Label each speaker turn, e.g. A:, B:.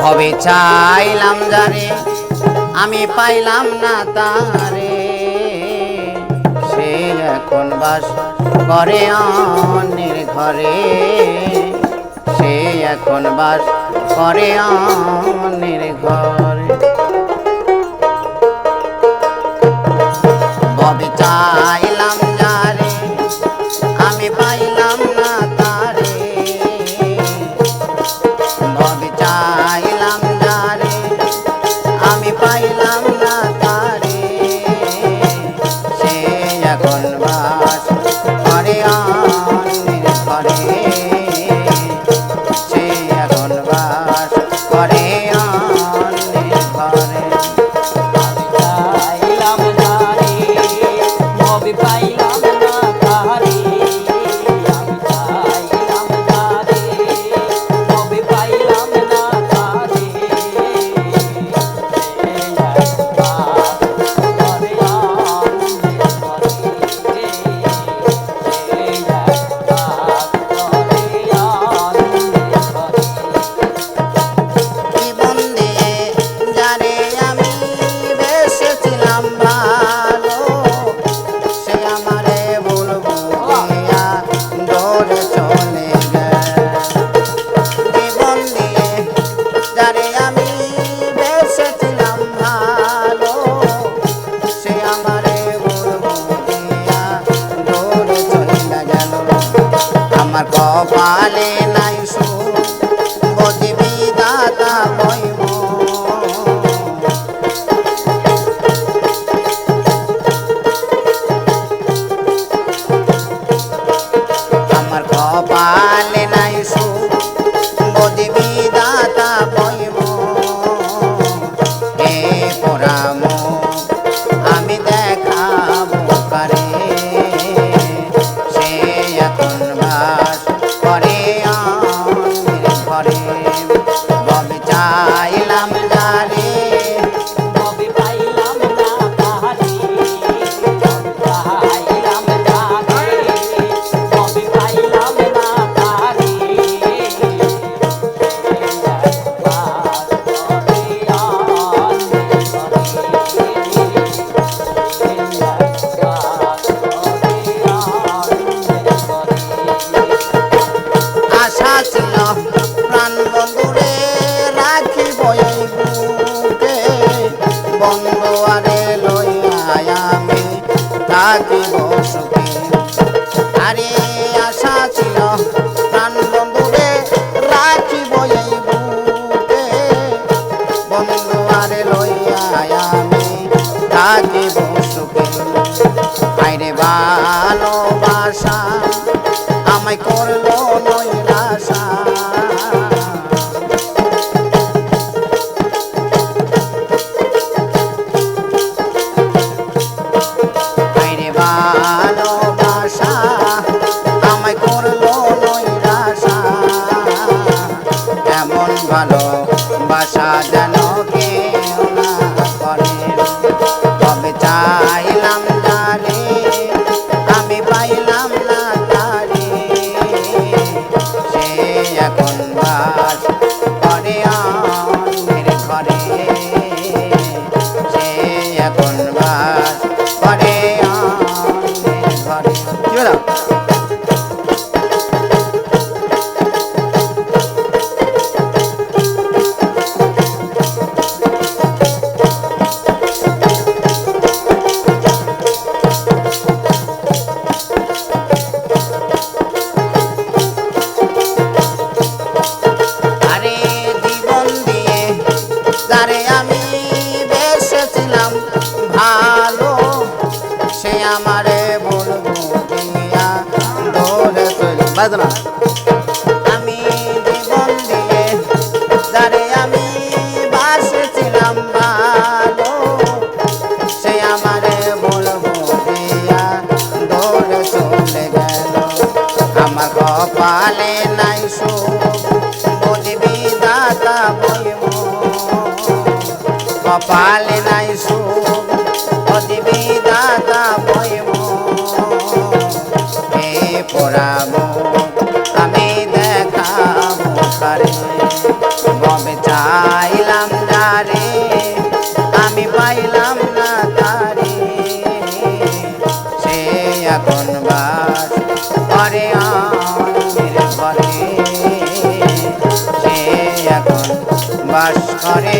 A: ভবে চাইলাম জানে আমি পাইলাম না তারে। সে এখন বাস করে অন্যের ঘরে, সে এখন বাস করে অন্যের ঘরে। আরে আ কপালে নাই সুখ বদিবি দাদা ময়ম আমার কপালে নাই সুখ বদিবি দাদা ময়ম এ পরামর্শ ভালো বাসা যেন কেউ না করে। তবে চাইলাম তারে আমি পাইলাম না তারে সে এখন বাস করে ঘরে। ছিলাম ভালো, সে আমারে বলব দিয়া ধরে বাজনা। আমি জীবন দিয়ে দাঁড়ে আমি বাসেছিলাম, ভালো, সে আমারে বলব দিয়া ধরে চলে গেল। আমার কপালে বাস করে